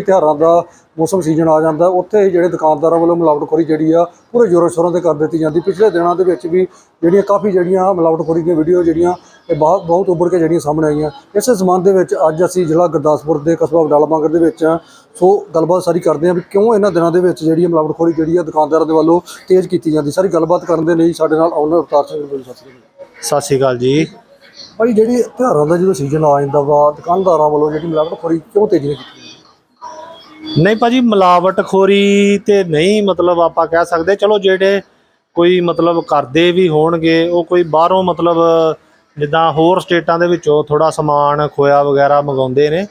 ਕਿ ਤਿਉਹਾਰਾਂ ਦਾ ਮੌਸਮ ਸੀਜ਼ਨ ਆ ਜਾਂਦਾ ਉੱਥੇ ਹੀ ਜਿਹੜੇ ਦੁਕਾਨਦਾਰਾਂ ਵੱਲੋਂ ਮਿਲਾਵਟਖੋਰੀ ਜਿਹੜੀ ਆ ਪੂਰੇ ਜ਼ੋਰਾਂ ਸ਼ੋਰਾਂ ਤੇ ਕਰ ਦਿੱਤੀ ਜਾਂਦੀ। ਪਿਛਲੇ ਦਿਨਾਂ ਦੇ ਵਿੱਚ ਵੀ ਜਿਹੜੀਆਂ ਕਾਫੀ ਜਿਹੜੀਆਂ ਮਿਲਾਵਟਖੋਰੀ ਦੀਆਂ ਵੀਡੀਓ ਜਿਹੜੀਆਂ ਇਹ ਬਹੁਤ ਬਹੁਤ ਉੱਭਰ ਕੇ ਜਿਹੜੀਆਂ ਸਾਹਮਣੇ ਆਈਆਂ। ਇਸੇ ਸੰਬੰਧ ਦੇ ਵਿੱਚ ਅੱਜ ਅਸੀਂ ਜ਼ਿਲ੍ਹਾ ਗੁਰਦਾਸਪੁਰ ਦੇ ਕਸਬਾ ਬਡਾਲਾਮਾਗਰ ਦੇ ਵਿੱਚ। ਸੋ ਗੱਲਬਾਤ ਸਾਰੀ ਕਰਦੇ ਹਾਂ ਵੀ ਕਿਉਂ ਇਹਨਾਂ ਦਿਨਾਂ ਦੇ ਵਿੱਚ ਜਿਹੜੀ ਮਿਲਾਵਟਖੋਰੀ ਜਿਹੜੀ ਆ ਦੁਕਾਨਦਾਰਾਂ ਦੇ ਵੱਲੋਂ ਤੇਜ਼ ਕੀਤੀ ਜਾਂਦੀ। ਸਾਰੀ ਗੱਲਬਾਤ ਕਰਨ ਦੇ ਲਈ ਸਾਡੇ ਨਾਲ ਆਨਰ ਅਵਤਾਰ ਸਿੰਘ ਜੀ। ਸਤਿ ਸ਼੍ਰੀ ਅਕਾਲ ਸਤਿ ਸ਼੍ਰੀ ਅਕਾਲ ਜੀ। ਭਾਈ ਜਿਹੜੀ ਤਿਉਹਾਰਾਂ ਦਾ ਜਦੋਂ ਸੀਜ਼ਨ ਆ ਜਾਂਦਾ ਵਾ ਦੁਕਾਨਦਾਰਾਂ ਵੱਲੋਂ ਜਿਹੜੀ ਮਿਲਾਵਟਖੋਰੀ ਕਿਉਂ ਤੇਜ਼ੀ ਨਾਲ ਕੀਤੀ ਨਹੀਂ ਭਾਜੀ, ਮਿਲਾਵਟਖੋਰੀ ਤੇ ਨਹੀਂ ਮਤਲਬ ਆਪਾਂ ਕਹਿ ਸਕਦੇ। ਚਲੋ ਜਿਹੜੇ ਕੋਈ ਮਤਲਬ ਕਰਦੇ ਵੀ ਹੋਣਗੇ, ਉਹ ਕੋਈ ਬਾਹਰੋਂ ਮਤਲਬ ਜਿੱਦਾਂ ਹੋਰ ਸਟੇਟਾਂ ਦੇ ਵਿੱਚੋਂ ਥੋੜਾ ਸਮਾਨ, ਖੋਇਆ ਵਗੈਰਾ ਮੰਗਾਉਂਦੇ ਨੇ,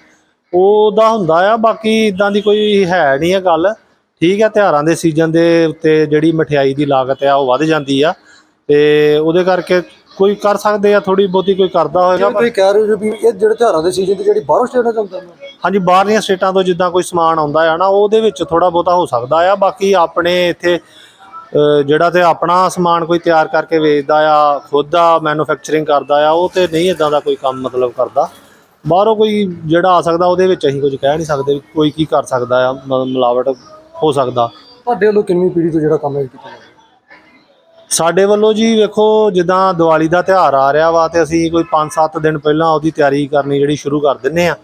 ਉਹਦਾ ਹੁੰਦਾ ਆ। ਬਾਕੀ ਇਦਾਂ ਦੀ ਕੋਈ ਹੈ ਨਹੀਂ ਆ ਗੱਲ। ਠੀਕ ਹੈ, ਤਿਉਹਾਰਾਂ ਦੇ ਸੀਜ਼ਨ ਦੇ ਉੱਤੇ ਜਿਹੜੀ ਮਠਿਆਈ ਦੀ ਲਾਗਤ ਆ, ਉਹ ਵੱਧ ਜਾਂਦੀ ਆ। ਤੇ ਉਹਦੇ ਕਰਕੇ ਕੋਈ ਕਰ ਸਕਦੇ ਆ ਥੋੜੀ ਬਹੁਤੀ ਕੋਈ ਕਰਦਾ ਹੋਏਗਾ ਜਿਵੇਂ ਤੁਸੀਂ ਕਹਿ ਰਹੇ ਹੋ ਵੀ ਇਹ ਜਿਹੜੇ ਤਿਉਹਾਰਾਂ ਦੇ ਸੀਜ਼ਨ ਤੇ ਜਿਹੜੀ ਬਾਹਰੋਂ ਸਟੇਟਾਂ ਚ ਆਉਂਦਾ ਨੇ ਹਾਂਜੀ ਬਾਹਰਲੀਆਂ ਸਟੇਟਾਂ ਤੋਂ ਜਿੱਦਾਂ ਕੋਈ ਸਮਾਨ ਆਉਂਦਾ ਆ ਨਾ ਉਹਦੇ ਵਿੱਚ ਥੋੜਾ ਬਹੁਤਾ ਹੋ ਸਕਦਾ ਆ। ਬਾਕੀ ਆਪਣੇ ਇੱਥੇ ਅ, ਜਿਹੜਾ ਤੇ ਆਪਣਾ ਸਮਾਨ ਕੋਈ ਤਿਆਰ ਕਰਕੇ ਵੇਚਦਾ ਆ ਖੁਦ ਦਾ ਮੈਨੂਫੈਕਚਰਿੰਗ ਕਰਦਾ ਆ ਉਹ ਤੇ ਨਹੀਂ ਇਦਾਂ ਦਾ ਕੋਈ ਕੰਮ ਮਤਲਬ ਕਰਦਾ। ਬਾਹਰੋਂ ਕੋਈ ਜਿਹੜਾ ਆ ਸਕਦਾ ਉਹਦੇ ਵਿੱਚ ਅਸੀਂ ਕੁਝ ਕਹਿ ਨਹੀਂ ਸਕਦੇ ਵੀ ਕੋਈ ਕੀ ਕਰ ਸਕਦਾ ਆ ਮ- ਮਿਲਾਵਟ ਹੋ ਸਕਦਾ। ਤੁਹਾਡੇ ਵੱਲੋਂ ਕਿੰਨੀ ਪੀੜ੍ਹੀ ਤੋਂ ਜਿਹੜਾ ਕੰਮ ਹੈ ਕੀਤਾ ਜਾਂਦਾ ਸਾਡੇ ਵੱਲੋਂ ਜੀ ਵੇਖੋ ਜਿੱਦਾਂ ਦੀਵਾਲੀ ਦਾ ਤਿਉਹਾਰ ਆ ਰਿਹਾ ਵਾ ਤੇ ਅਸੀਂ ਕੋਈ 5-7 ਦਿਨ ਪਹਿਲਾਂ ਉਹਦੀ ਤਿਆਰੀ ਕਰਨੀ ਜਿਹੜੀ ਸ਼ੁਰੂ ਕਰ ਦਿੰਨੇ ਆ।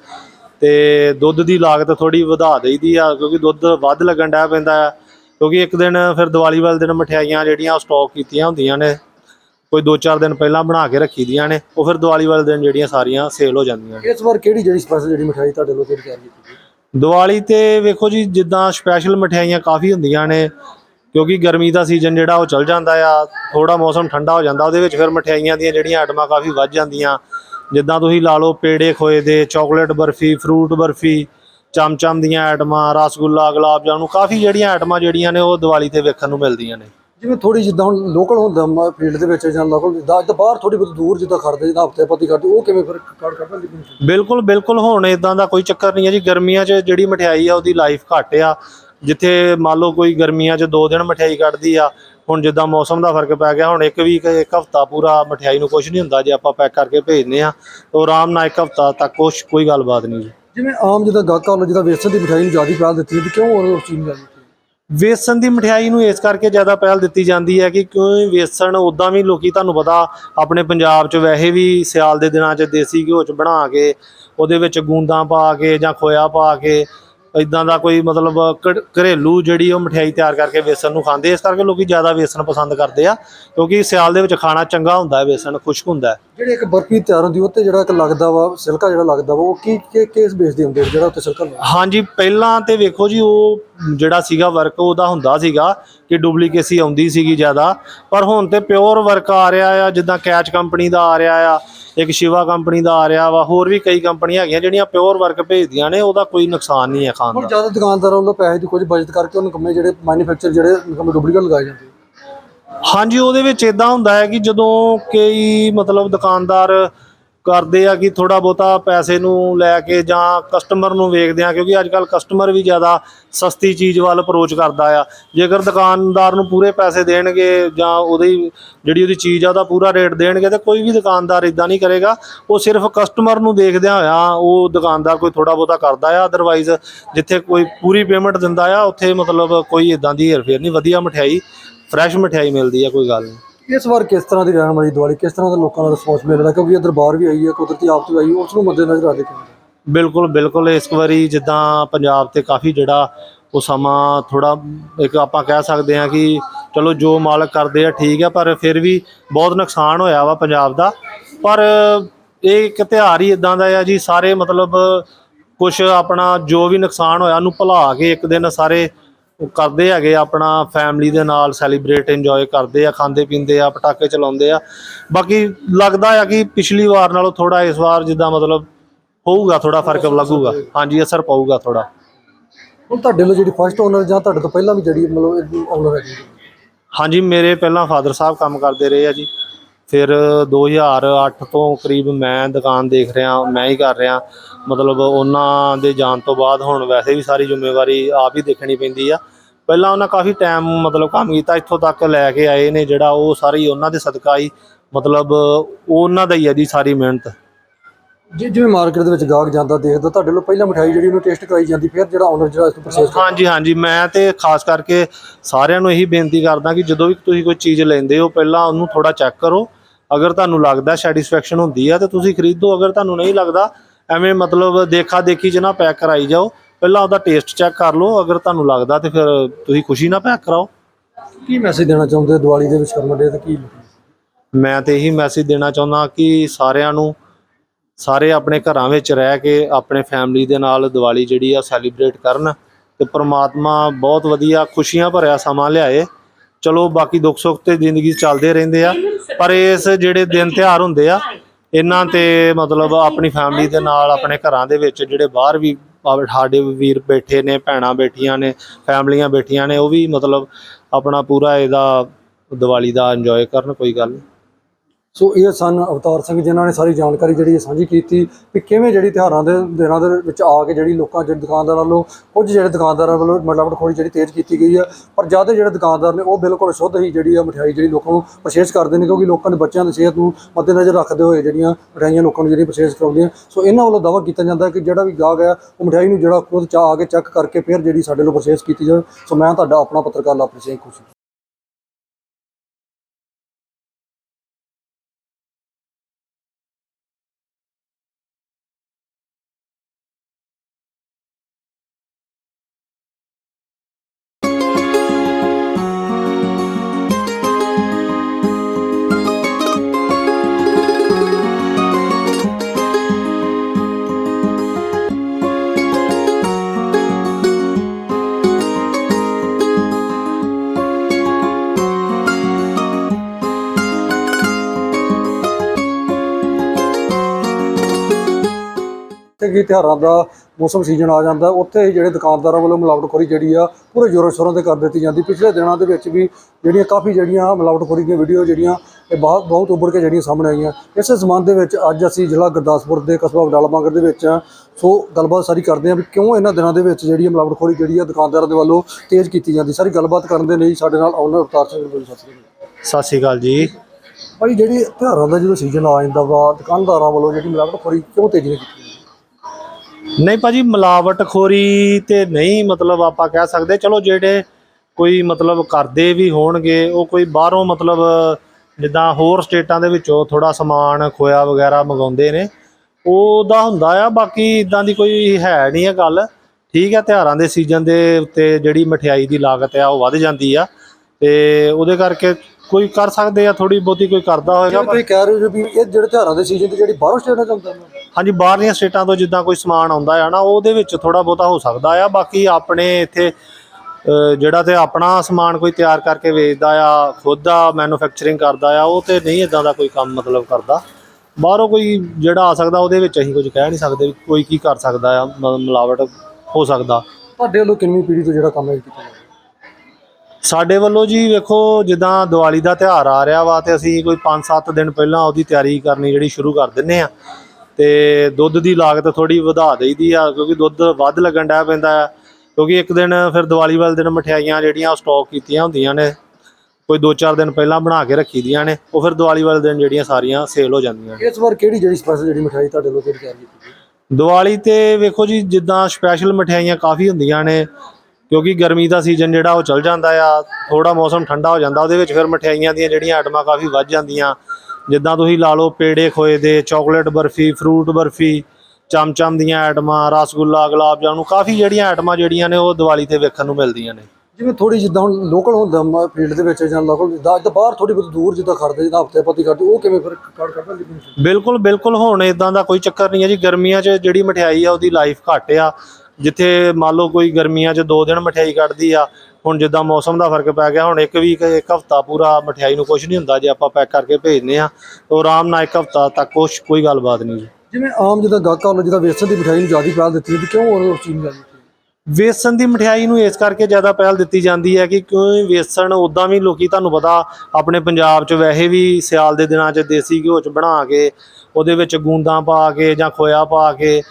ਤੇ ਦੁੱਧ ਦੀ ਲਾਗਤ ਥੋੜੀ ਵਧਾ ਦੇਈਦੀ ਆ ਕਿਉਂਕਿ ਦੁੱਧ ਵੱਧ ਲੱਗਣ ਡਿਆ ਪੈਂਦਾ ਆ। ਕਿਉਂਕਿ ਇੱਕ ਦਿਨ ਫਿਰ ਦੀਵਾਲੀ ਵਾਲੇ ਦਿਨ ਮਠਿਆਈਆਂ ਜਿਹੜੀਆਂ ਸਟਾਕ ਕੀਤੀਆਂ ਹੁੰਦੀਆਂ ਨੇ ਕੋਈ 2-4 ਦਿਨ ਪਹਿਲਾਂ ਬਣਾ ਕੇ ਰੱਖੀ ਦੀਆਂ ਨੇ ਉਹ ਫਿਰ ਦੀਵਾਲੀ ਵਾਲੇ ਦਿਨ ਜਿਹੜੀਆਂ ਸਾਰੀਆਂ ਸੇਲ ਹੋ ਜਾਂਦੀਆਂ ਨੇ। ਇਸ ਵਾਰ ਕਿਹੜੀ ਜਿਹੜੀ ਸਪੈਸ਼ਲ ਜਿਹੜੀ ਮਠਿਆਈ ਤੁਹਾਡੇ ਵੱਲੋਂ ਤਿਆਰ ਕੀਤੀ ਗਈ? ਦੀਵਾਲੀ ਤੇ ਵੇਖੋ ਜੀ ਜਿੱਦਾਂ ਸਪੈਸ਼ਲ ਮਠਿਆਈਆਂ ਕਾਫੀ ਹੁੰਦੀਆਂ ਨੇ ਕਿਉਂਕਿ ਗਰਮੀ ਦਾ ਸੀਜ਼ਨ ਜਿਹੜਾ ਉਹ ਚੱਲ ਜਾਂਦਾ ਆ ਥੋੜਾ ਮੌਸਮ ਠੰਡਾ ਹੋ ਜਾਂਦਾ ਉਹਦੇ ਵਿੱਚ ਫਿਰ ਮਠਿਆਈਆਂ ਦੀਆਂ ਜਿਹੜੀਆਂ ਆਈਟਮਾਂ ਕਾਫੀ ਵੱਧ ਜਾਂਦੀਆਂ। ਜਿੱਦਾਂ ਤੁਸੀਂ ਲਾ ਲਓ ਪੇੜੇ ਖੋਏ ਦੇ ਚਾਕਲੇਟ ਬਰਫੀ ਫਰੂਟ ਬਰਫੀ ਚਮਚਮ ਦੀਆਂ ਆਈਟਮਾਂ ਰਸਗੁੱਲਾ ਗੁਲਾਬ ਜਾਮੁਨ ਕਾਫੀ ਜਿਹੜੀਆਂ ਆਈਟਮਾਂ ਜਿਹੜੀਆਂ ਨੇ ਉਹ ਦੀਵਾਲੀ ਤੇ ਵੇਖਣ ਨੂੰ ਮਿਲਦੀਆਂ ਨੇ। ਜਿਵੇਂ ਥੋੜੀ ਜਿੱਦਾਂ ਹੁਣ ਲੋਕਲ ਹੁੰਦਾ ਫੀਲਡ ਦੇ ਵਿੱਚ ਜਾਂ ਲੋਕਲ ਜਿੱਦਾਂ ਅੱਜ ਤਾਂ ਬਾਹਰ ਥੋੜੀ ਬਹੁਤ ਦੂਰ ਜਿੱਦਾਂ ਖੜਦੇ ਜਿੱਦਾਂ ਹਫ਼ਤੇ ਪਤੀ ਕਰਦੇ ਉਹ ਕਿਵੇਂ ਫਿਰ ਕਾਰਡ ਕੱਢਣ ਦੀ ਕੋਈ ਬਿਲਕੁਲ ਬਿਲਕੁਲ ਹੁਣ ਇਦਾਂ ਦਾ ਕੋਈ ਚੱਕਰ ਨਹੀਂ ਹੈ ਜੀ ਗਰਮੀਆਂ 'ਚ ਜਿਹੜੀ ਮਠਿਆਈ ਆ ਉਹਦੀ ਲਾਈਫ ਘੱਟ ਆ। ਜਿੱਥੇ ਮੰਨ ਲਓ ਕੋਈ ਗਰਮੀਆਂ 'ਚ 2 ਦਿਨ ਮਠਿਆਈ ਕੱਢਦੀ ਆ ਹੁਣ ਜਿੱਦਾਂ ਮੌਸਮ ਦਾ ਫ਼ਰਕ ਪੈ ਗਿਆ ਹੁਣ ਇੱਕ ਵੀਕ ਇੱਕ ਹਫਤਾ ਪੂਰਾ ਮਠਿਆਈ ਨੂੰ ਕੁਝ ਨਹੀਂ ਹੁੰਦਾ ਜੇ ਆਪਾਂ ਪੈਕ ਕਰਕੇ ਭੇਜਨੇ ਆ ਤਾਂ ਆਰਾਮ ਨਾਲ ਇੱਕ ਹਫਤਾ ਤੱਕ ਕੁਛ ਕੋਈ ਗੱਲਬਾਤ ਨਹੀਂ ਜੀ। ਜਿਵੇਂ ਆਮ ਜਿੱਦਾਂ ਗਾਹਕਾਂ ਵੱਲੋਂ ਜਿੱਦਾਂ ਵੇਸਣ ਦੀ ਮਠਿਆਈ ਨੂੰ ਜ਼ਿਆਦਾ ਪਹਿਲ ਦਿੱਤੀ ਜਾਂਦੀ ਕਿਉਂ ਉਹ ਚੀਜ਼ ਨੂੰ ਜਾਂਦੀ ਵੇਸਣ ਦੀ ਮਠਿਆਈ ਨੂੰ ਇਸ ਕਰਕੇ ਜ਼ਿਆਦਾ ਪਹਿਲ ਦਿੱਤੀ ਜਾਂਦੀ ਹੈ ਕਿ ਕਿਉਂ ਵੇਸਣ ਉਦਾਂ ਵੀ ਲੋਕੀ ਤੁਹਾਨੂੰ ਪਤਾ ਆਪਣੇ ਪੰਜਾਬ 'ਚ ਵੈਸੇ ਵੀ ਸਿਆਲ ਦੇ ਦਿਨਾਂ 'ਚ ਦੇਸੀ ਘਿਓ 'ਚ ਬਣਾ ਕੇ ਉਹਦੇ ਵਿੱਚ ਗੂੰਦਾਂ ਪਾ ਕੇ ਜਾਂ ਖੋਇਆ ਪਾ ਕੇ ਇਦਾਂ ਦਾ ਕੋਈ ਮਤਲਬ ਘ- ਘਰੇਲੂ ਜਿਹੜੀ ਉਹ ਮਠਿਆਈ ਤਿਆਰ ਕਰਕੇ ਵੇਸਣ ਨੂੰ ਖਾਂਦੇ ਇਸ ਕਰਕੇ ਲੋਕੀ ਜ਼ਿਆਦਾ ਵੇਸਣ ਪਸੰਦ ਕਰਦੇ ਆ ਕਿਉਂਕਿ ਸਿਆਲ ਦੇ ਵਿੱਚ ਖਾਣਾ ਚੰਗਾ ਹੁੰਦਾ ਹੈ ਵੇਸਣ ਖੁਸ਼ਕ ਹੁੰਦਾ ਹੈ। ਜਿਹੜੇ ਇੱਕ ਬਰਫੀ ਤਿਆਰ ਹੁੰਦੀ ਉਹ ਤੇ ਜਿਹੜਾ ਇੱਕ ਲੱਗਦਾ ਵਾ ਸਿਲਕਾ ਜਿਹੜਾ ਲੱਗਦਾ ਵਾ ਉਹ ਕੀ ਕੀ- ਕਿਸ ਬੇਸ ਦੇ ਹੁੰਦੇ ਜਿਹੜਾ ਉੱਤੇ ਸਿਲਕਾ ਲੱਗਦਾ ਹਾਂਜੀ ਪਹਿਲਾਂ ਤੇ ਵੇਖੋ ਜੀ ਉਹ ਜਿਹੜਾ ਸੀਗਾ ਵਰਕ ਉਹਦਾ ਹੁੰਦਾ ਸੀਗਾ ਕਿ ਡੁਪਲੀਕੇਸੀ ਆਉਂਦੀ ਸੀਗੀ ਜ਼ਿਆਦਾ। ਪਰ ਹੁਣ ਤੇ ਪਿਓਰ ਵਰਕ ਆ ਰਿਹਾ ਆ ਜਿੱਦਾਂ ਕੈਚ ਕੰਪਨੀ ਦਾ ਆ ਰਿਹਾ ਆ ਇੱਕ ਸ਼ਿਵਾ ਕੰਪਨੀ ਦਾ ਆ ਰਿਹਾ ਵਾ ਹੋਰ ਵੀ ਕਈ ਕੰਪਨੀਆਂ ਹੈਗੀਆਂ ਜਿਹੜੀਆਂ ਪਿਓਰ ਵਰਕ ਭੇਜਦੀਆਂ ਨੇ ਉਹਦਾ ਕੋਈ ਨੁਕਸਾਨ ਨਹੀਂ ਹੈ ਖਾਣ ਹੁਣ ਦਾ। ਜ਼ਿਆਦਾ ਦੁਕਾਨਦਾਰਾਂ ਵੱਲੋਂ ਪੈਸੇ ਦੀ ਕੁਝ ਬਚਤ ਕਰਕੇ ਉਹਨਾਂ ਕੰਮੇ ਜਿਹੜੇ ਮੈਨੂਫੈਕਚਰ ਜਿਹੜੇ ਨਿਕੰਮੇ ਡੁਪਲੀਕੇਟ ਲਗਾਏ ਜਾਂਦੇ ਹਾਂਜੀ ਉਹਦੇ ਵਿੱਚ ਇਦਾਂ ਹੁੰਦਾ ਹੈ ਕਿ ਜਦੋਂ ਕਈ ਮਤਲਬ ਦੁਕਾਨਦਾਰ ਕਰਦੇ ਆ ਕਿ ਥੋੜਾ ਬਹੁਤਾ ਪੈਸੇ ਨੂੰ ਲੈ ਕੇ ਜਾਂ ਕਸਟਮਰ ਨੂੰ ਵੇਖਦੇ ਆ, ਕਿਉਂਕਿ ਅੱਜ ਕੱਲ ਕਸਟਮਰ ਵੀ ਜ਼ਿਆਦਾ ਸਸਤੀ ਚੀਜ਼ ਵੱਲ ਅਪਰੋਚ ਕਰਦਾ ਆ। ਜੇਕਰ ਦੁਕਾਨਦਾਰ ਨੂੰ ਪੂਰੇ ਪੈਸੇ ਦੇਣਗੇ ਜਾਂ ਉਹਦੀ ਜਿਹੜੀ ਉਹਦੀ ਚੀਜ਼ ਆ, ਉਹਦਾ ਪੂਰਾ ਰੇਟ ਦੇਣਗੇ, ਤਾਂ ਕੋਈ ਵੀ ਦੁਕਾਨਦਾਰ ਇਦਾਂ ਨਹੀਂ ਕਰੇਗਾ। ਉਹ ਸਿਰਫ ਕਸਟਮਰ ਨੂੰ ਦੇਖਦਿਆਂ ਹੋਇਆ ਉਹ ਦੁਕਾਨਦਾਰ ਕੋਈ ਥੋੜਾ ਬਹੁਤਾ ਕਰਦਾ ਆ। ਅਦਰਵਾਈਜ਼ ਜਿੱਥੇ ਕੋਈ ਪੂਰੀ ਪੇਮੈਂਟ ਦਿੰਦਾ ਆ, ਉੱਥੇ ਮਤਲਬ ਕੋਈ ਇਦਾਂ ਦੀ ਹੇਰਫੇਰ ਨਹੀਂ। ਵਧੀਆ ਮਠਿਆਈ ਫਰੈਸ਼ ਮਠਿਆਈ ਮਿਲਦੀ ਆ, ਕੋਈ ਗੱਲ ਨਹੀਂ। ਇਸ ਵਾਰ ਕਿਸ ਤਰ੍ਹਾਂ ਦੀ ਰਹਿਣ ਵਾਲੀ ਦੀਵਾਲੀ ਕਿਸ ਤਰ੍ਹਾਂ ਦਾ ਲੋਕਾਂ ਦਾ ਰਿਸਪੌਂਸ ਮਿਲ ਰਿਹਾ? ਕਿਉਂਕਿ ਇਹ ਦਰਬਾਰ ਵੀ ਆਈ ਹੈ ਕੁਦਰਤੀ ਆਫਤ ਵੀ ਆਈ ਹੈ, ਉਸ ਨੂੰ ਮੱਦੇਨਜ਼ਰ ਰੱਖਦੇ ਬਿਲਕੁਲ ਬਿਲਕੁਲ। ਇਸ ਵਾਰੀ ਜਿੱਦਾਂ ਪੰਜਾਬ ਤੇ ਕਾਫੀ ਜਿਹੜਾ ਉਹ ਸਮਾਂ ਥੋੜਾ ਇੱਕ ਆਪਾਂ ਕਹਿ ਸਕਦੇ ਹਾਂ ਕਿ ਚਲੋ ਜੋ ਮਾਲਕ ਕਰਦੇ ਆ ਠੀਕ ਆ ਪਰ ਫਿਰ ਵੀ ਬਹੁਤ ਨੁਕਸਾਨ ਹੋਇਆ ਵਾ ਪੰਜਾਬ ਦਾ। ਪਰ ਇਹ ਇੱਕ ਤਿਉਹਾਰ ਹੀ ਇਦਾਂ ਦਾ ਆ ਜੀ ਸਾਰੇ ਮਤਲਬ ਕੁਝ ਆਪਣਾ ਜੋ ਵੀ ਨੁਕਸਾਨ ਹੋਇਆ ਉਹਨੂੰ ਭੁਲਾ ਕੇ ਇੱਕ ਦਿਨ ਸਾਰੇ ਉਹ ਕਰਦੇ ਹੈਗੇ ਆਪਣਾ ਫੈਮਿਲੀ ਦੇ ਨਾਲ ਸੈਲੀਬ੍ਰੇਟ ਇੰਜੋਏ ਕਰਦੇ ਆ ਖਾਂਦੇ ਪੀਂਦੇ ਆ ਪਟਾਕੇ ਚਲਾਉਂਦੇ ਆ। ਬਾਕੀ ਲੱਗਦਾ ਆ ਕਿ ਪਿਛਲੀ ਵਾਰ ਨਾਲੋਂ ਥੋੜਾ ਇਸ ਵਾਰ ਜਿੱਦਾਂ ਮਤਲਬ ਹੋਊਗਾ ਥੋੜਾ ਫ਼ਰਕ ਲੱਗੂਗਾ। ਹਾਂਜੀ ਅਸਰ ਪਊਗਾ ਥੋੜਾ ਹੁਣ ਤੁਹਾਡੇ ਵੱਲੋਂ ਜਿਹੜੀ ਫਸਟ ਓਨਰ ਜਾਂ ਤੁਹਾਡੇ ਤੋਂ ਪਹਿਲਾਂ ਵੀ ਜਿਹੜੀ ਮਤਲਬ ਓਨਰ ਹੈਗੀ? ਹਾਂਜੀ ਮੇਰੇ ਪਹਿਲਾਂ ਫਾਦਰ ਸਾਹਿਬ ਕੰਮ ਕਰਦੇ ਰਹੇ ਆ ਜੀ। ਫਿਰ 2008 ਤੋਂ ਕਰੀਬ ਮੈਂ ਦੁਕਾਨ ਦੇਖ ਰਿਹਾ ਮੈਂ ਹੀ ਕਰ ਰਿਹਾ। ਮਤਲਬ ਉਹਨਾਂ ਦੇ ਜਾਣ ਤੋਂ ਬਾਅਦ ਹੁਣ ਵੈਸੇ ਵੀ ਸਾਰੀ ਜ਼ਿੰਮੇਵਾਰੀ ਆਪ ਹੀ ਦੇਖਣੀ ਪੈਂਦੀ ਆ। ਪਹਿਲਾਂ ਉਹਨਾਂ ਕਾਫੀ ਟਾਈਮ ਮਤਲਬ ਕੰਮ ਕੀਤਾ ਇੱਥੋਂ ਤੱਕ ਲੈ ਕੇ ਆਏ ਨੇ ਜਿਹੜਾ ਉਹ ਸਾਰੀ ਉਹਨਾਂ ਦੇ ਸਦਕਾ ਹੀ ਮਤਲਬ ਉਹਨਾਂ ਦਾ ਹੀ ਹੈ ਜੀ ਸਾਰੀ ਮਿਹਨਤ। ਜਿ- ਜਿਵੇਂ ਮਾਰਕੀਟ ਦੇ ਵਿੱਚ ਗਾਹਕ ਜਾਂਦਾ ਦੇਖਦਾ ਤੁਹਾਡੇ ਲੋ ਪਹਿਲਾਂ ਮਠਿਆਈ ਜਿਹੜੀ ਉਹਨੂੰ ਟੇਸਟ ਕਰਾਈ ਜਾਂਦੀ ਫਿਰ ਜਿਹੜਾ ਓਨਰ ਜਿਹੜਾ ਇਸ ਨੂੰ ਕਰਦਾ। ਹਾਂਜੀ ਹਾਂਜੀ ਮੈਂ ਤੇ ਖਾਸ ਕਰਕੇ ਸਾਰਿਆਂ ਨੂੰ ਇਹੀ ਬੇਨਤੀ ਕਰਦਾ ਕਿ ਜਦੋਂ ਵੀ ਤੁਸੀਂ ਕੋਈ ਚੀਜ਼ ਲੈਂਦੇ ਹੋ ਪਹਿਲਾਂ ਉਹਨੂੰ ਥੋੜਾ ਚੈੱਕ ਕਰੋ। ਅਗਰ ਤੁਹਾਨੂੰ ਲੱਗਦਾ ਸੈਟੀਸਫੈਕਸ਼ਨ ਹੁੰਦੀ ਆ ਤੇ ਤੁਸੀਂ ਖਰੀਦੋ ਅਗਰ ਤੁਹਾਨੂੰ ਨਹੀਂ ਲੱਗਦਾ ਐਵੇਂ ਮਤਲਬ ਦੇਖਾ ਦੇਖੀ ਚ ਨਾ ਪੈਕ ਕਰਾਈ ਜਾਓ। ਪਹਿਲਾਂ ਉਹਦਾ ਟੇਸਟ ਚੈੱਕ ਕਰ ਲਓ ਅਗਰ ਤੁਹਾਨੂੰ ਲੱਗਦਾ ਤੇ ਫਿਰ ਤੁਸੀਂ ਖੁਸ਼ੀ ਨਾਲ ਪੈਕ ਕਰਾਓ। ਕੀ ਮੈਸੇਜ ਦੇਣਾ ਚਾਹੁੰਦੇ ਹੋ ਦੀਵਾਲੀ ਦੇ ਵਿੱਚ ਕਰਮ ਡੇ ਤੇ ਕੀ ਮੈਂ ਤੇ ਇਹੀ ਮੈਸੇਜ ਦੇਣਾ ਚਾਹੁੰਦਾ ਕਿ ਸਾਰਿਆਂ ਨੂੰ ਸਾਰੇ ਆਪਣੇ ਘਰਾਂ ਵਿੱਚ ਰਹਿ ਕੇ ਆਪਣੇ ਫੈਮਿਲੀ ਦੇ ਨਾਲ ਦੀਵਾਲੀ ਜਿਹੜੀ ਆ ਸੈਲੀਬ੍ਰੇਟ ਕਰਨ ਤੇ ਪ੍ਰਮਾਤਮਾ ਬਹੁਤ ਵਧੀਆ ਖੁਸ਼ੀਆਂ ਭਰਿਆ ਸਮਾਂ ਲਿਆਏ। ਚਲੋ ਬਾਕੀ ਦੁੱਖ ਸੁੱਖ ਤੇ ਜ਼ਿੰਦਗੀ ਚੱਲਦੇ ਰਹਿੰਦੇ ਆ। ਪਰ ਇਸ ਜਿਹੜੇ ਦਿਨ ਤਿਉਹਾਰ ਹੁੰਦੇ ਆ, ਇਹਨਾਂ ਤੇ ਮਤਲਬ ਆਪਣੀ ਫੈਮਿਲੀ ਦੇ ਨਾਲ, ਆਪਣੇ ਘਰਾਂ ਦੇ ਵਿੱਚ ਜਿਹੜੇ ਬਾਹਰ ਵੀ ਸਾਡੇ ਵੀਰ ਬੈਠੇ ਨੇ, ਭੈਣਾਂ ਬੈਠੀਆਂ ਨੇ, ਫੈਮਲੀਆਂ ਬੈਠੀਆਂ ਨੇ, ਉਹ ਵੀ ਮਤਲਬ ਆਪਣਾ ਪੂਰਾ ਇਹਦਾ ਦੀਵਾਲੀ ਦਾ ਇੰਜੋਏ ਕਰਨ, ਕੋਈ ਗੱਲ ਨਹੀਂ ਸੋ ਇਹ ਸਨ ਅਵਤਾਰ ਸਿੰਘ ਜਿਨ੍ਹਾਂ ਨੇ ਸਾਰੀ ਜਾਣਕਾਰੀ ਜਿਹੜੀ ਸਾਂਝੀ ਕੀਤੀ ਵੀ ਕਿਵੇਂ ਜਿਹੜੀ ਤਿਉਹਾਰਾਂ ਦੇ ਦਿਨਾਂ ਦੇ ਵਿੱਚ ਆ ਕੇ ਜਿਹੜੀ ਲੋਕਾਂ ਜਿਹੜੇ ਦੁਕਾਨਦਾਰਾਂ ਵੱਲੋਂ, ਕੁਝ ਜਿਹੜੇ ਦੁਕਾਨਦਾਰਾਂ ਵੱਲੋਂ ਮਿਲਾਵਟਖੋਰੀ ਜਿਹੜੀ ਤੇਜ਼ ਕੀਤੀ ਗਈ ਹੈ ਪਰ ਜ਼ਿਆਦਾ ਜਿਹੜੇ ਦੁਕਾਨਦਾਰ ਨੇ ਉਹ ਬਿਲਕੁਲ ਸ਼ੁੱਧ ਹੀ ਜਿਹੜੀ ਆ ਮਠਿਆਈ ਜਿਹੜੀ ਲੋਕਾਂ ਨੂੰ ਪਰਚੇਸ ਕਰਦੇ ਨੇ, ਕਿਉਂਕਿ ਲੋਕਾਂ ਦੇ ਬੱਚਿਆਂ ਦੀ ਸਿਹਤ ਨੂੰ ਮੱਦੇਨਜ਼ਰ ਰੱਖਦੇ ਹੋਏ ਜਿਹੜੀਆਂ ਮਠਿਆਈਆਂ ਲੋਕਾਂ ਨੂੰ ਜਿਹੜੀ ਪਰਚੇਸ ਕਰਾਉਂਦੀਆਂ ਸੋ ਇਹਨਾਂ ਵੱਲੋਂ ਦਾਅਵਾ ਕੀਤਾ ਜਾਂਦਾ ਹੈ ਕਿ ਜਿਹੜਾ ਵੀ ਗਾਹਕ ਹੈ ਉਹ ਮਠਿਆਈ ਨੂੰ ਜਿਹੜਾ ਖੁਦ ਚਾਹ ਆ ਕੇ ਚੈੱਕ ਕਰਕੇ ਫਿਰ ਜਿਹੜੀ ਸਾਡੇ ਵੱਲੋਂ ਪਰਚੇਸ ਕੀਤੀ ਜਾਵੇ। ਸੋ ਮੈਂ ਤੁਹਾਡਾ ਆਪਣਾ ਪੱਤਰਕਾਰ ਲਾਪਰੀ ਸਿੰਘ ਖੁਸ਼ੀ ਕੀ ਤਿਉਹਾਰਾਂ ਦਾ ਮੌਸਮ ਸੀਜ਼ਨ ਆ ਜਾਂਦਾ ਉੱਥੇ ਹੀ ਜਿਹੜੇ ਦੁਕਾਨਦਾਰਾਂ ਵੱਲੋਂ ਮਿਲਾਵਟਖੋਰੀ ਜਿਹੜੀ ਆ ਪੂਰੇ ਜ਼ੋਰਾਂ ਸ਼ੋਰਾਂ ਤੇ ਕਰ ਦਿੱਤੀ ਜਾਂਦੀ। ਪਿਛਲੇ ਦਿਨਾਂ ਦੇ ਵਿੱਚ ਵੀ ਜਿਹੜੀਆਂ ਕਾਫੀ ਜਿਹੜੀਆਂ ਮਿਲਾਵਟਖੋਰੀ ਦੀਆਂ ਵੀਡੀਓ ਜਿਹੜੀਆਂ ਇਹ ਬਹੁਤ ਬਹੁਤ ਉੱਭਰ ਕੇ ਜਿਹੜੀਆਂ ਸਾਹਮਣੇ ਆਈਆਂ। ਇਸੇ ਸਬੰਧ ਦੇ ਵਿੱਚ ਅੱਜ ਅਸੀਂ ਜ਼ਿਲ੍ਹਾ ਗੁਰਦਾਸਪੁਰ ਦੇ ਕਸਬਾ ਵਡਾਲਾਮਾਗਰ ਦੇ ਵਿੱਚ। ਸੋ ਗੱਲਬਾਤ ਸਾਰੀ ਕਰਦੇ ਹਾਂ ਵੀ ਕਿਉਂ ਇਹਨਾਂ ਦਿਨਾਂ ਦੇ ਵਿੱਚ ਜਿਹੜੀ ਮਿਲਾਵਟਖੋਰੀ ਜਿਹੜੀ ਆ ਦੁਕਾਨਦਾਰਾਂ ਦੇ ਵੱਲੋਂ ਤੇਜ਼ ਕੀਤੀ ਜਾਂਦੀ। ਸਾਰੀ ਗੱਲਬਾਤ ਕਰਨ ਦੇ ਲਈ ਸਾਡੇ ਨਾਲ ਓਨਰ ਅਵਤਾਰ ਸਿੰਘ ਜੀ ਸਤਿ ਸ਼੍ਰੀ ਅਕਾਲ ਸਤਿ ਸ਼੍ਰੀ ਅਕਾਲ ਜੀ। ਭਾਈ ਜਿਹੜੀ ਤਿਉਹਾਰਾਂ ਦਾ ਜਦੋਂ ਸੀਜ਼ਨ ਆ ਜਾਂਦਾ ਵਾ ਦੁਕਾਨਦਾਰਾਂ ਵੱਲੋਂ ਜਿਹੜੀ ਮਿਲਾਵਟਖੋਰੀ ਕਿਉਂ ਤੇਜ਼ੀ ਨਾਲ ਕੀਤੀ ਨਹੀਂ ਭਾਜੀ, ਮਿਲਾਵਟਖੋਰੀ ਤੇ ਨਹੀਂ ਮਤਲਬ ਆਪਾਂ ਕਹਿ ਸਕਦੇ। ਚਲੋ ਜਿਹੜੇ ਕੋਈ ਮਤਲਬ ਕਰਦੇ ਵੀ ਹੋਣਗੇ, ਉਹ ਕੋਈ ਬਾਹਰੋਂ ਮਤਲਬ ਜਿੱਦਾਂ ਹੋਰ ਸਟੇਟਾਂ ਦੇ ਵਿੱਚੋਂ ਥੋੜਾ ਸਮਾਨ, ਖੋਇਆ ਵਗੈਰਾ ਮੰਗਾਉਂਦੇ ਨੇ, ਉਹਦਾ ਹੁੰਦਾ ਆ, ਬਾਕੀ ਇਦਾਂ ਦੀ ਕੋਈ ਹੈ ਨਹੀਂ ਹੈ ਗੱਲ। ਠੀਕ ਹੈ ਤਿਉਹਾਰਾਂ ਦੇ ਸੀਜ਼ਨ ਦੇ ਉੱਤੇ ਜਿਹੜੀ ਮਠਿਆਈ ਦੀ ਲਾਗਤ ਆ, ਉਹ ਵੱਧ ਜਾਂਦੀ ਆ। ਤੇ ਉਹਦੇ ਕਰਕੇ ਕੋਈ ਕਰ ਸਕਦੇ ਆ ਥੋੜੀ ਬਹੁਤੀ ਕੋਈ ਕਰਦਾ ਹੋਏਗਾ ਜਿਵੇਂ ਤੁਸੀਂ ਕਹਿ ਰਹੇ ਹੋ ਵੀ ਇਹ ਜਿਹੜੇ ਤਿਉਹਾਰਾਂ ਦੇ ਸੀਜ਼ਨ ਤੇ ਜਿਹੜੀ ਬਾਹਰੋਂ ਸਟੇਟਾਂ ਆਉਂਦਾ ਵਾ ਹਾਂਜੀ ਬਾਹਰਲੀਆਂ ਸਟੇਟਾਂ ਤੋਂ ਜਿੱਦਾਂ ਕੋਈ ਸਮਾਨ ਆਉਂਦਾ ਆ ਨਾ ਉਹਦੇ ਵਿੱਚ ਥੋੜਾ ਬਹੁਤਾ ਹੋ ਸਕਦਾ ਆ। ਬਾਕੀ ਆਪਣੇ ਇੱਥੇ ਅ, ਜਿਹੜਾ ਤੇ ਆਪਣਾ ਸਮਾਨ ਕੋਈ ਤਿਆਰ ਕਰਕੇ ਵੇਚਦਾ ਆ ਖੁਦ ਦਾ ਮੈਨੂਫੈਕਚਰਿੰਗ ਕਰਦਾ ਆ ਉਹ ਤੇ ਨਹੀਂ ਇਦਾਂ ਦਾ ਕੋਈ ਕੰਮ ਮਤਲਬ ਕਰਦਾ। ਬਾਹਰੋਂ ਕੋਈ ਜਿਹੜਾ ਆ ਸਕਦਾ ਉਹਦੇ ਵਿੱਚ ਅਸੀਂ ਕੁਝ ਕਹਿ ਨਹੀਂ ਸਕਦੇ ਵੀ ਕੋਈ ਕੀ ਕਰ ਸਕਦਾ ਆ ਮ- ਮਿਲਾਵਟ ਹੋ ਸਕਦਾ। ਤੁਹਾਡੇ ਵੱਲੋਂ ਕਿੰਨੀ ਪੀੜ੍ਹੀ ਤੋਂ ਜਿਹੜਾ ਕੰਮ ਹੈ ਕੀਤਾ ਜਾਂਦਾ ਸਾਡੇ ਵੱਲੋਂ ਜੀ ਵੇਖੋ ਜਿੱਦਾਂ ਦੀਵਾਲੀ ਦਾ ਤਿਉਹਾਰ ਆ ਰਿਹਾ ਵਾ ਤੇ ਅਸੀਂ ਕੋਈ 5-7 ਦਿਨ ਪਹਿਲਾਂ ਉਹਦੀ ਤਿਆਰੀ ਕਰਨੀ ਜਿਹੜੀ ਸ਼ੁਰੂ ਕਰ ਦਿੰਨੇ ਆ। ਤੇ ਦੁੱਧ ਦੀ ਲਾਗਤ ਥੋੜੀ ਵਧਾ ਦੇਈਦੀ ਆ ਕਿਉਂਕਿ ਦੁੱਧ ਵੱਧ ਲੱਗਣ ਡਿਆ ਪੈਂਦਾ ਆ। ਕਿਉਂਕਿ ਇੱਕ ਦਿਨ ਫਿਰ ਦੀਵਾਲੀ ਵਾਲੇ ਦਿਨ ਮਠਿਆਈਆਂ ਜਿਹੜੀਆਂ ਉਹ ਸਟਾਕ ਕੀਤੀਆਂ ਹੁੰਦੀਆਂ ਨੇ ਕੋਈ 2-4 ਦਿਨ ਪਹਿਲਾਂ ਬਣਾ ਕੇ ਰੱਖੀ ਦੀਆਂ ਨੇ ਉਹ ਫਿਰ ਦੀਵਾਲੀ ਵਾਲੇ ਦਿਨ ਜਿਹੜੀਆਂ ਸਾਰੀਆਂ ਸੇਲ ਹੋ ਜਾਂਦੀਆਂ ਨੇ। ਇਸ ਵਾਰ ਕਿਹੜੀ ਜਿਹੜੀ ਸਪੈਸ਼ਲ ਜਿਹੜੀ ਮਠਿਆਈ ਤੁਹਾਡੇ ਵੱਲੋਂ ਕਿਹੜੀ ਤਿਆਰ ਕੀਤੀ? ਦੀਵਾਲੀ ਤੇ ਵੇਖੋ ਜੀ ਜਿੱਦਾਂ ਸਪੈਸ਼ਲ ਮਠਿਆਈਆਂ ਕਾਫੀ ਹੁੰਦੀਆਂ ਨੇ ਕਿਉਂਕਿ ਗਰਮੀ ਦਾ ਸੀਜ਼ਨ ਜਿਹੜਾ ਉਹ ਚੱਲ ਜਾਂਦਾ ਆ ਥੋੜਾ ਮੌਸਮ ਠੰਡਾ ਹੋ ਜਾਂਦਾ ਉਹਦੇ ਵਿੱਚ ਫਿਰ ਮਠਿਆਈਆਂ ਦੀਆਂ ਜਿਹੜੀਆਂ ਆਈਟਮਾਂ ਕਾਫੀ ਵੱਧ ਜਾਂਦੀਆਂ। ਜਿੱਦਾਂ ਤੁਸੀਂ ਲਾ ਲਓ ਪੇੜੇ ਖੋਏ ਦੇ ਚਾਕਲੇਟ ਬਰਫੀ ਫਰੂਟ ਬਰਫੀ ਚਮਚਮ ਦੀਆਂ ਆਈਟਮਾਂ ਰਸਗੁੱਲਾ ਗੁਲਾਬ ਜਾਮੁਨ ਕਾਫੀ ਜਿਹੜੀਆਂ ਆਈਟਮਾਂ ਜਿਹੜੀਆਂ ਨੇ ਉਹ ਦੀਵਾਲੀ ਤੇ ਵੇਖਣ ਨੂੰ ਮਿਲਦੀਆਂ ਨੇ। ਜਿਵੇਂ ਥੋੜੀ ਜਿੱਦਾਂ ਹੁਣ ਲੋਕਲ ਹੁੰਦਾ ਫੀਲਡ ਦੇ ਵਿੱਚ ਜਾਂ ਲੋਕਲ ਜਿੱਦਾਂ ਜਿੱਦਾਂ ਬਾਹਰ ਥੋੜੀ ਬਹੁਤ ਦੂਰ ਜਿੱਦਾਂ ਖੜਦੇ ਜਿੱਦਾਂ ਹਫ਼ਤੇ ਪਤੀ ਕਰਦੇ ਉਹ ਕਿਵੇਂ ਫਿਰ ਕਾਰਡ ਲਿਖਣੀ ਬਿਲਕੁਲ ਬਿਲਕੁਲ ਹੁਣ ਇਦਾਂ ਦਾ ਕੋਈ ਚੱਕਰ ਨਹੀਂ ਹੈ ਜੀ ਗਰਮੀਆਂ 'ਚ ਜਿਹੜੀ ਮਠਿਆਈ ਆ ਉਹਦੀ ਲਾਈਫ ਘੱਟ ਆ। ਜਿੱਥੇ ਮੰਨ ਲਓ ਕੋਈ ਗਰਮੀਆਂ 'ਚ 2 ਦਿਨ ਮਠਿਆਈ ਕੱਢਦੀ ਆ ਹੁਣ ਜਿੱਦਾਂ ਮੌਸਮ ਦਾ ਫ਼ਰਕ ਪੈ ਗਿਆ ਹੁਣ ਇੱਕ ਵੀਕ ਇੱਕ ਹਫਤਾ ਪੂਰਾ ਮਠਿਆਈ ਨੂੰ ਕੁਝ ਨਹੀਂ ਹੁੰਦਾ ਜੇ ਆਪਾਂ ਪੈਕ ਕਰਕੇ ਭੇਜਨੇ ਆ ਤਾਂ ਆਰਾਮ ਨਾਲ ਇੱਕ ਹਫਤਾ ਤੱਕ ਕੁਛ ਕੋਈ ਗੱਲਬਾਤ ਨਹੀਂ ਜੀ। ਜਿਵੇਂ ਆਮ ਜਿੱਦਾਂ ਗਾਹਕਾਂ ਵੱਲੋਂ ਜਿੱਦਾਂ ਵੇਸਣ ਦੀ ਮਠਿਆਈ ਨੂੰ ਜ਼ਿਆਦਾ ਪਹਿਲ ਦਿੱਤੀ ਜਾਂਦੀ ਕਿਉਂ ਉਹ ਉਸ ਚੀਜ਼ ਨੂੰ ਜ਼ਿਆਦਾ ਵੇਸਣ ਦੀ ਮਠਿਆਈ ਨੂੰ ਇਸ ਕਰਕੇ ਜ਼ਿਆਦਾ ਪਹਿਲ ਦਿੱਤੀ ਜਾਂਦੀ ਹੈ ਕਿ ਕਿਉਂ ਵੇਸਣ ਉਦਾਂ ਵੀ ਲੋਕੀ ਤੁਹਾਨੂੰ ਪਤਾ ਆਪਣੇ ਪੰਜਾਬ 'ਚ ਵੈਸੇ ਵੀ ਸਿਆਲ ਦੇ ਦਿਨਾਂ 'ਚ ਦੇਸੀ ਘਿਓ 'ਚ ਬਣਾ ਕੇ ਉਹਦੇ ਵਿੱਚ ਗੂੰਦਾਂ ਪਾ ਕੇ ਜਾਂ ਖੋਇਆ ਪਾ ਕੇ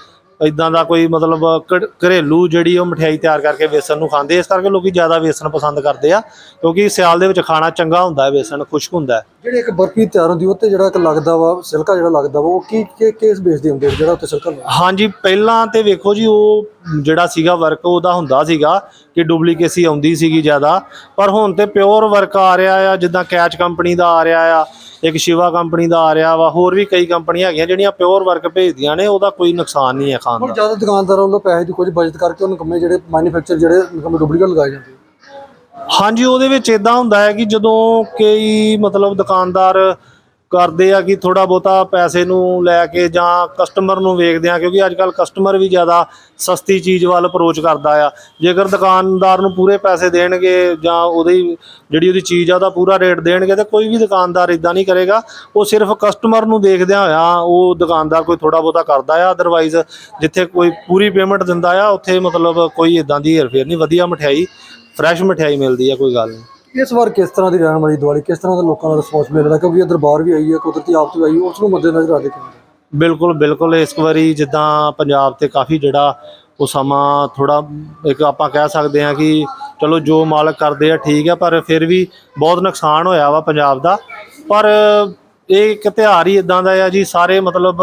ਇਦਾਂ ਦਾ ਕੋਈ ਮਤਲਬ ਘ- ਘਰੇਲੂ ਜਿਹੜੀ ਉਹ ਮਠਿਆਈ ਤਿਆਰ ਕਰਕੇ ਵੇਸਣ ਨੂੰ ਖਾਂਦੇ ਇਸ ਕਰਕੇ ਲੋਕੀ ਜ਼ਿਆਦਾ ਵੇਸਣ ਪਸੰਦ ਕਰਦੇ ਆ, ਕਿਉਂਕਿ ਸਿਆਲ ਦੇ ਵਿੱਚ ਖਾਣਾ ਚੰਗਾ ਹੁੰਦਾ ਹੈ, ਵੇਸਣ ਖੁਸ਼ਕ ਹੁੰਦਾ ਹੈ। ਜਿਹੜੇ ਇੱਕ ਬਰਫੀ ਤਿਆਰ ਹੁੰਦੀ ਉਹ ਤੇ ਜਿਹੜਾ ਇੱਕ ਲੱਗਦਾ ਵਾ ਸਿਲਕਾ ਜਿਹੜਾ ਲੱਗਦਾ ਵਾ ਉਹ ਕੀ ਕੀ ਕੇਸ ਬੇਸਦੇ ਹੁੰਦੇ ਜਿਹੜਾ ਉੱਤੇ ਸਿਲਕਾ ਲੱਗਦਾ? ਹਾਂਜੀ ਪਹਿਲਾਂ ਤੇ ਵੇਖੋ ਜੀ ਉਹ ਜਿਹੜਾ ਸੀਗਾ ਵਰਕ ਉਹਦਾ ਹੁੰਦਾ ਸੀਗਾ ਕਿ ਡੁਪਲੀਕੇਸੀ ਆਉਂਦੀ ਸੀਗੀ ਜ਼ਿਆਦਾ। ਪਰ ਹੁਣ ਤੇ ਪਿਓਰ ਵਰਕ ਆ ਰਿਹਾ ਆ ਜਿੱਦਾਂ ਕੈਚ ਕੰਪਨੀ ਦਾ ਆ ਰਿਹਾ ਆ ਇੱਕ ਸ਼ਿਵਾ ਕੰਪਨੀ ਦਾ ਆ ਰਿਹਾ ਵਾ ਹੋਰ ਵੀ ਕਈ ਕੰਪਨੀਆਂ ਹੈਗੀਆਂ ਜਿਹੜੀਆਂ ਪਿਓਰ ਵਰਕ ਭੇਜਦੀਆਂ ਨੇ ਉਹਦਾ ਕੋਈ ਨੁਕਸਾਨ ਨਹੀਂ ਹੈ ਹੁਣ ਦਾ। ਜ਼ਿਆਦਾ ਦੁਕਾਨਦਾਰਾਂ ਵੱਲੋਂ ਪੈਸੇ ਦੀ ਕੁਝ ਬਚਤ ਕਰਕੇ ਉਹਨੂੰ ਕੰਮੇ ਜਿਹੜੇ ਮੈਨੂਫੈਕਚਰ ਜਿਹੜੇ ਨਿਕੰਮੇ ਡੁਪਲੀਕੇਟ ਲਗਾਏ ਜਾਂਦੇ ਹਾਂਜੀ, ਉਹਦੇ ਵਿੱਚ ਇਦਾਂ ਹੁੰਦਾ ਹੈ ਕਿ ਜਦੋਂ ਕਈ ਮਤਲਬ ਦੁਕਾਨਦਾਰ ਕਰਦੇ ਆ ਕਿ ਥੋੜਾ ਬਹੁਤਾ ਪੈਸੇ ਨੂੰ ਲੈ ਕੇ ਜਾਂ ਕਸਟਮਰ ਨੂੰ ਵੇਖਦੇ ਆ, ਕਿਉਂਕਿ ਅੱਜ ਕੱਲ ਕਸਟਮਰ ਵੀ ਜ਼ਿਆਦਾ ਸਸਤੀ ਚੀਜ਼ ਵੱਲ ਅਪਰੋਚ ਕਰਦਾ ਆ। ਜੇਕਰ ਦੁਕਾਨਦਾਰ ਨੂੰ ਪੂਰੇ ਪੈਸੇ ਦੇਣਗੇ ਜਾਂ ਉਹਦੀ ਜਿਹੜੀ ਉਹਦੀ ਚੀਜ਼ ਆ, ਉਹਦਾ ਪੂਰਾ ਰੇਟ ਦੇਣਗੇ, ਤਾਂ ਕੋਈ ਵੀ ਦੁਕਾਨਦਾਰ ਇਦਾਂ ਨਹੀਂ ਕਰੇਗਾ। ਉਹ ਸਿਰਫ ਕਸਟਮਰ ਨੂੰ ਦੇਖਦਿਆਂ ਹੋਇਆ ਉਹ ਦੁਕਾਨਦਾਰ ਕੋਈ ਥੋੜਾ ਬਹੁਤਾ ਕਰਦਾ ਆ। ਅਦਰਵਾਈਜ਼ ਜਿੱਥੇ ਕੋਈ ਪੂਰੀ ਪੇਮੈਂਟ ਦਿੰਦਾ ਆ, ਉੱਥੇ ਮਤਲਬ ਕੋਈ ਇਦਾਂ ਦੀ ਹੇਰਫੇਰ ਨਹੀਂ, ਵਧੀਆ ਮਠਿਆਈ ਫਰੈਸ਼ ਮਠਿਆਈ ਮਿਲਦੀ ਆ ਕੋਈ ਗੱਲ ਨਹੀਂ ਇਸ ਵਾਰ ਕਿਸ ਤਰ੍ਹਾਂ ਦੀ ਰਹਿਣ ਵਾਲੀ ਦੀਵਾਲੀ ਕਿਸ ਤਰ੍ਹਾਂ ਦਾ ਲੋਕਾਂ ਦਾ ਰਿਸਪੌਂਸ ਮਿਲ ਰਿਹਾ? ਕਿਉਂਕਿ ਇਧਰ ਬਾਹਰ ਵੀ ਆਈ ਹੈ ਕੁਦਰਤੀ ਆਫਤ ਵੀ ਆਈ ਉਸ ਨੂੰ ਮੱਦੇਨਜ਼ਰ ਰੱਖਦੇ ਕਿਵੇਂ? ਬਿਲਕੁਲ ਬਿਲਕੁਲ ਇਸ ਵਾਰੀ ਜਿੱਦਾਂ ਪੰਜਾਬ ਤੇ ਕਾਫੀ ਜਿਹੜਾ ਉਹ ਸਮਾਂ ਥੋੜਾ ਇੱਕ ਆਪਾਂ ਕਹਿ ਸਕਦੇ ਹਾਂ ਕਿ ਚਲੋ ਜੋ ਮਾਲਕ ਕਰਦੇ ਆ ਠੀਕ ਆ ਪਰ ਫਿਰ ਵੀ ਬਹੁਤ ਨੁਕਸਾਨ ਹੋਇਆ ਵਾ ਪੰਜਾਬ ਦਾ। ਪਰ ਇਹ ਇੱਕ ਤਿਉਹਾਰ ਹੀ ਇਦਾਂ ਦਾ ਆ ਜੀ ਸਾਰੇ ਮਤਲਬ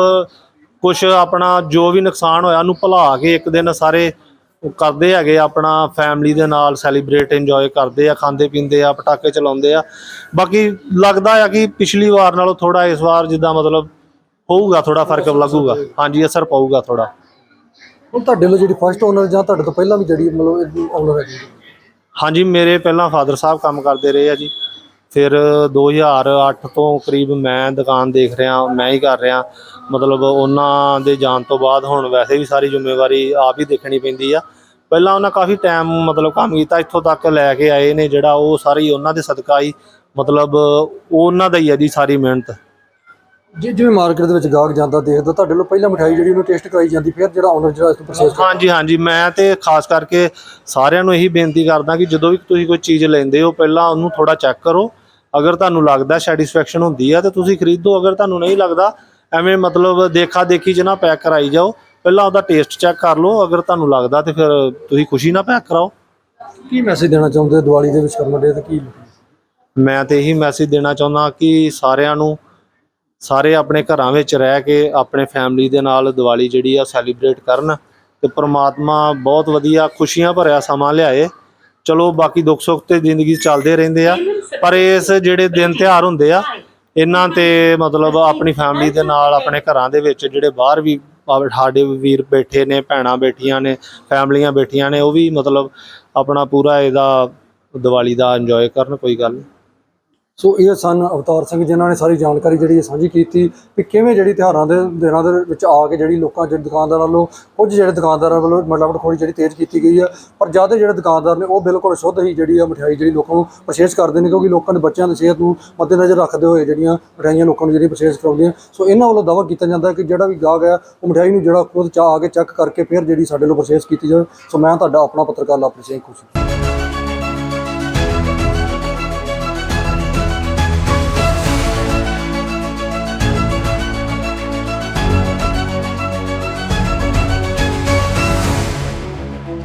ਕੁਝ ਆਪਣਾ ਜੋ ਵੀ ਨੁਕਸਾਨ ਹੋਇਆ ਉਹਨੂੰ ਭੁਲਾ ਕੇ ਇੱਕ ਦਿਨ ਸਾਰੇ ਉਹ ਕਰਦੇ ਹੈਗੇ ਆਪਣਾ ਫੈਮਿਲੀ ਦੇ ਨਾਲ ਸੈਲੀਬ੍ਰੇਟ ਇੰਜੋਏ ਕਰਦੇ ਆ ਖਾਂਦੇ ਪੀਂਦੇ ਆ ਪਟਾਕੇ ਚਲਾਉਂਦੇ ਆ। ਬਾਕੀ ਲੱਗਦਾ ਆ ਕਿ ਪਿਛਲੀ ਵਾਰ ਨਾਲੋਂ ਥੋੜਾ ਇਸ ਵਾਰ ਜਿੱਦਾਂ ਮਤਲਬ ਹੋਊਗਾ ਥੋੜਾ ਫ਼ਰਕ ਲੱਗੂਗਾ। ਹਾਂਜੀ ਅਸਰ ਪਊਗਾ ਥੋੜਾ ਹੁਣ ਤੁਹਾਡੇ ਲਈ ਜਿਹੜੀ ਫਸਟ ਓਨਰ ਜਾਂ ਤੁਹਾਡੇ ਤੋਂ ਪਹਿਲਾਂ ਵੀ ਜਿਹੜੀ ਮਤਲਬ ਓਨਰ ਹੈਗੀ? ਹਾਂਜੀ ਮੇਰੇ ਪਹਿਲਾਂ ਫਾਦਰ ਸਾਹਿਬ ਕੰਮ ਕਰਦੇ ਰਹੇ ਆ ਜੀ। ਫਿਰ 2008 ਤੋਂ ਕਰੀਬ ਮੈਂ ਦੁਕਾਨ ਦੇਖ ਰਿਹਾ ਮੈਂ ਹੀ ਕਰ ਰਿਹਾ। ਮਤਲਬ ਉਹਨਾਂ ਦੇ ਜਾਣ ਤੋਂ ਬਾਅਦ ਹੁਣ ਵੈਸੇ ਵੀ ਸਾਰੀ ਜ਼ਿੰਮੇਵਾਰੀ ਆਪ ਹੀ ਦੇਖਣੀ ਪੈਂਦੀ ਆ। ਪਹਿਲਾਂ ਉਹਨਾਂ ਕਾਫੀ ਟਾਈਮ ਮਤਲਬ ਕੰਮ ਕੀਤਾ ਇੱਥੋਂ ਤੱਕ ਲੈ ਕੇ ਆਏ ਨੇ ਜਿਹੜਾ ਉਹ ਸਾਰੀ ਉਹਨਾਂ ਦੇ ਸਦਕਾ ਹੀ ਮਤਲਬ ਉਹਨਾਂ ਦਾ ਹੀ ਆ ਜੀ ਸਾਰੀ ਮਿਹਨਤ। ਜੇ ਜਿਵੇਂ ਮਾਰਕੀਟ ਦੇ ਵਿੱਚ ਗਾਹਕ ਜਾਂਦਾ ਦੇਖਦਾ ਤੁਹਾਡੇ ਲਈ ਪਹਿਲਾਂ ਮਠਾਈ ਜਿਹੜੀ ਉਹਨੂੰ ਟੇਸਟ ਕਰਾਈ ਜਾਂਦੀ ਫਿਰ ਜਿਹੜਾ ਓਨਰ ਜਿਹੜਾ ਇਸ ਨੂੰ ਪਰਚੇਸ ਹਾਂਜੀ ਹਾਂਜੀ ਮੈਂ ਤੇ ਖਾਸ ਕਰਕੇ ਸਾਰਿਆਂ ਨੂੰ ਇਹੀ ਬੇਨਤੀ ਕਰਦਾ ਕਿ ਜਦੋਂ ਵੀ ਤੁਸੀਂ ਕੋਈ ਚੀਜ਼ ਲੈਂਦੇ ਹੋ ਪਹਿਲਾਂ ਉਹਨੂੰ ਥੋੜਾ ਚੈੱਕ ਕਰੋ। ਅਗਰ ਤੁਹਾਨੂੰ ਲੱਗਦਾ ਸੈਟੀਸਫੈਕਸ਼ਨ ਹੁੰਦੀ ਹੈ ਤੇ ਤੁਸੀਂ ਖਰੀਦੋ ਅਗਰ ਤੁਹਾਨੂੰ ਨਹੀਂ ਲੱਗਦਾ ਐਵੇਂ ਮਤਲਬ ਦੇਖਾ ਦੇਖੀ ਚ ਨਾ ਪੈਕ ਕਰਾਈ ਜਾਓ। ਪਹਿਲਾਂ ਉਹਦਾ ਟੇਸਟ ਚੈੱਕ ਕਰ ਲਓ ਅਗਰ ਤੁਹਾਨੂੰ ਲੱਗਦਾ ਤੇ ਫਿਰ ਤੁਸੀਂ ਖੁਸ਼ੀ ਨਾਲ ਪੈਕ ਕਰਾਓ। ਕੀ ਮੈਸੇਜ ਦੇਣਾ ਚਾਹੁੰਦੇ ਹੋ ਦੀਵਾਲੀ ਦੇ ਵਿੱਚ ਕਰਮ ਡੇ ਤੇ ਕੀ ਮੈਂ ਤੇ ਇਹੀ ਮੈਸੇਜ ਦੇਣਾ ਚਾਹੁੰਦਾ ਕਿ ਸਾਰਿਆਂ ਨੂੰ ਸਾਰੇ ਆਪਣੇ ਘਰਾਂ ਵਿੱਚ ਰਹਿ ਕੇ ਆਪਣੇ ਫੈਮਿਲੀ ਦੇ ਨਾਲ ਦੀਵਾਲੀ ਜਿਹੜੀ ਆ ਸੈਲੀਬ੍ਰੇਟ ਕਰਨ ਤੇ ਪ੍ਰਮਾਤਮਾ ਬਹੁਤ ਵਧੀਆ ਖੁਸ਼ੀਆਂ ਭਰਿਆ ਸਮਾਂ ਲਿਆਏ। ਚਲੋ ਬਾਕੀ ਦੁੱਖ ਸੁੱਖ ਤੇ ਜ਼ਿੰਦਗੀ ਚੱਲਦੇ ਰਹਿੰਦੇ ਆ। ਪਰ ਇਸ ਜਿਹੜੇ ਦਿਨ ਤਿਉਹਾਰ ਹੁੰਦੇ ਆ, ਇਹਨਾਂ ਤੇ ਮਤਲਬ ਆਪਣੀ ਫੈਮਿਲੀ ਦੇ ਨਾਲ, ਆਪਣੇ ਘਰਾਂ ਦੇ ਵਿੱਚ ਜਿਹੜੇ ਬਾਹਰ ਵੀ ਸਾਡੇ ਵੀਰ ਬੈਠੇ ਨੇ, ਭੈਣਾਂ ਬੈਠੀਆਂ ਨੇ, ਫੈਮਲੀਆਂ ਬੈਠੀਆਂ ਨੇ, ਉਹ ਵੀ ਮਤਲਬ ਆਪਣਾ ਪੂਰਾ ਇਹਦਾ ਦੀਵਾਲੀ ਦਾ ਇੰਜੋਏ ਕਰਨ, ਕੋਈ ਗੱਲ ਨਹੀਂ ਸੋ ਇਹ ਸਨ ਅਵਤਾਰ ਸਿੰਘ ਜਿਨ੍ਹਾਂ ਨੇ ਸਾਰੀ ਜਾਣਕਾਰੀ ਜਿਹੜੀ ਇਹ ਸਾਂਝੀ ਕੀਤੀ ਵੀ ਕਿਵੇਂ ਜਿਹੜੀ ਤਿਉਹਾਰਾਂ ਦੇ ਦਿਨਾਂ ਦੇ ਵਿੱਚ ਆ ਕੇ ਜਿਹੜੀ ਲੋਕਾਂ ਜਿਹੜੇ ਦੁਕਾਨਦਾਰਾਂ ਵੱਲੋਂ, ਕੁਝ ਜਿਹੜੇ ਦੁਕਾਨਦਾਰਾਂ ਵੱਲੋਂ ਮਿਲਾਵਟਖੋਰੀ ਜਿਹੜੀ ਤੇਜ਼ ਕੀਤੀ ਗਈ ਆ, ਪਰ ਜ਼ਿਆਦਾ ਜਿਹੜੇ ਦੁਕਾਨਦਾਰ ਨੇ ਉਹ ਬਿਲਕੁਲ ਸ਼ੁੱਧ ਹੀ ਜਿਹੜੀ ਆ ਮਠਿਆਈ ਜਿਹੜੀ ਲੋਕਾਂ ਨੂੰ ਪਰਚੇਸ ਕਰਦੇ ਨੇ ਕਿਉਂਕਿ ਲੋਕਾਂ ਦੇ ਬੱਚਿਆਂ ਦੀ ਸਿਹਤ ਨੂੰ ਮੱਦੇਨਜ਼ਰ ਰੱਖਦੇ ਹੋਏ ਜਿਹੜੀਆਂ ਮਠਿਆਈਆਂ ਲੋਕਾਂ ਨੂੰ ਜਿਹੜੀ ਪਰਚੇਸ ਕਰਾਉਂਦੀਆਂ। ਸੋ ਇਹਨਾਂ ਵੱਲੋਂ ਦਾਅਵਾ ਕੀਤਾ ਜਾਂਦਾ ਕਿ ਜਿਹੜਾ ਵੀ ਗਾਹਕ ਹੈ ਉਹ ਮਠਿਆਈ ਨੂੰ ਜਿਹੜਾ ਖੁਦ ਚਾਹ ਆ ਕੇ ਚੈੱਕ ਕਰਕੇ ਫਿਰ ਜਿਹੜੀ ਸਾਡੇ ਵੱਲੋਂ ਪਰਚੇਸ ਕੀਤੀ ਜਾਵੇ। ਸੋ ਮੈਂ ਤੁਹਾਡਾ ਆਪਣਾ ਪੱਤਰਕਾਰ ਲਾਪਰੀ ਸਿੰਘ ਖੁਸ਼ੀ